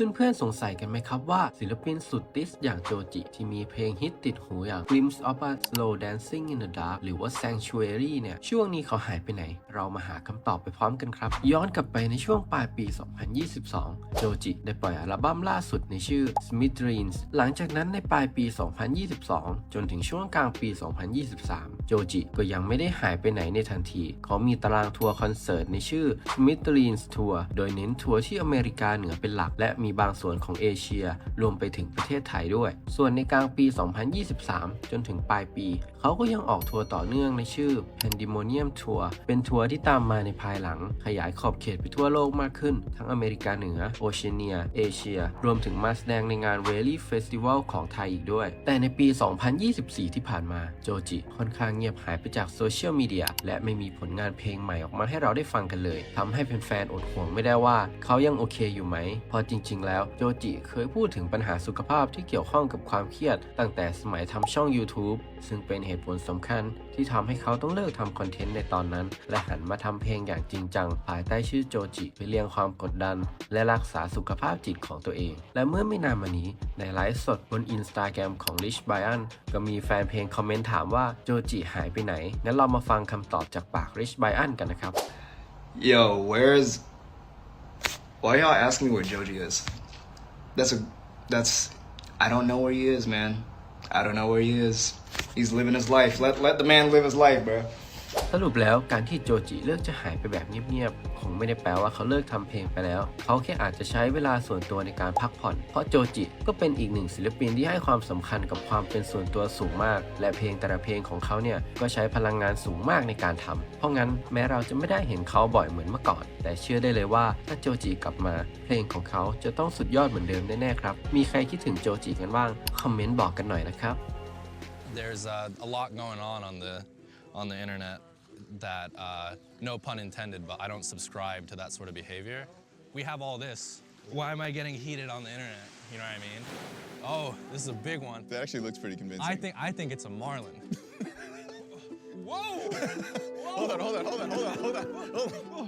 เพื่อนๆ สงสัยกันไหมครับว่าศิลปินสุดติสอย่างโจจิ ที่มีเพลงฮิตติดหูอย่าง Glimpse of a Slow Dancing in the Dark หรือว่า Sanctuary เนี่ย ช่วงนี้เขาหายไปไหน เรามาหาคำตอบไปพร้อมกันครับ ย้อนกลับไปในช่วงปลายปี 2022 โจจิ ได้ปล่อยอัลบั้มล่าสุดในชื่อ Smithereens หลังจากนั้นในปลายปี 2022 จนถึงช่วงกลางปี 2023 โจจิก็ยังไม่ได้หายไปไหนในทันที เขามีตารางทัวร์คอนเสิร์ตในชื่อ Smithereens Tour โดยเน้นทัวร์ที่อเมริกาเหนือเป็นหลักและมีบางส่วนของเอเชีย รวมไปถึงประเทศไทยด้วย ส่วนในกลางปี 2023 จนถึงปลายปี เขาก็ยังออกทัวร์ต่อเนื่องในชื่อ Pandemonium Tour เป็นทัวร์ที่ตามมาในภายหลัง ขยายขอบเขตไปทั่วโลกมากขึ้น ทั้งอเมริกาเหนือ โอเชียเนีย เอเชีย รวมถึงมาแสดงในงาน r a l l y Festival ของไทยอีกด้วย แต่ในปี 2024 ที่ผ่านมาโจจิค่อนข้างเงียบหายไปจากโซเชียลมีเดียและไม่มีผลงานเพลงใหม่ออกมาให้เราได้ฟังกันเลยทำให้แฟนๆอดห่วงไม่ได้ว่า เขายังโอเคอยู่ไหมพราะจริง ๆ แล้วโจจิเคยพูดถึงปัญหาสุขภาพที่เกี่ยวข้องกับความเครียด ตั้งแต่สมัยทำช่อง YouTube ซึ่งเป็นเหตุผลสำคัญที่ทำให้เขาต้องเลิกทำคอนเทนต์ในตอนนั้น และหันมาทำเพลงอย่างจริงจัง ภายใต้ชื่อโจจิเพื่อเลี่ยงความกดดัน และรักษาสุขภาพจิตของตัวเอง และเมื่อไม่นานมานี้ในไลฟ์สดบนอินสตาแกรมของ Rich Brian ก็มีแฟนเพลงคอมเมนต์ถามว่าโจจิหายไปไหนงั้นเรามาฟังคำตอบจากปาก Rich Brian กันนะครับ Yo, where's why y'all asking me where Joji is? That's a that's I don't know where he is, man. I don't know where he is. He's living his life. Let let the man live his life, bro. สรุปแล้วการที่โจจิเลือกจะหายไปแบบเงียบๆ คงไม่ได้แปลว่าเขาเลิกทำเพลงไปแล้ว เขาแค่อาจจะใช้เวลาส่วนตัวในการพักผ่อน เพราะโจจิก็เป็นอีกหนึ่งศิลปินที่ให้ความสำคัญกับความเป็นส่วนตัวสูงมาก และเพลงแต่ละเพลงของเขาเนี่ยก็ใช้พลังงานสูงมากในการทำเพราะงั้นแม้เราจะไม่ได้เห็นเขาบ่อยเหมือนเมื่อก่อน แต่เชื่อได้เลยว่าถ้าโจจิกลับมา เพลงของเขาจะต้องสุดยอดเหมือนเดิมแน่ๆครับ มีใครคิดถึงโจจิกันบ้าง คอมเมนต์บอกกันหน่อยนะครับ there's uh, a lot going on on the on the internet that uh, no pun intended but i don't subscribe to that sort of behavior. We have all this. Why am i getting heated on the internet? You know what i mean? Oh this is a big one. That actually looks pretty convincing. i think i think it's a marlin. Whoa! Hold on, hold on, hold on, hold on, hold on, hold on.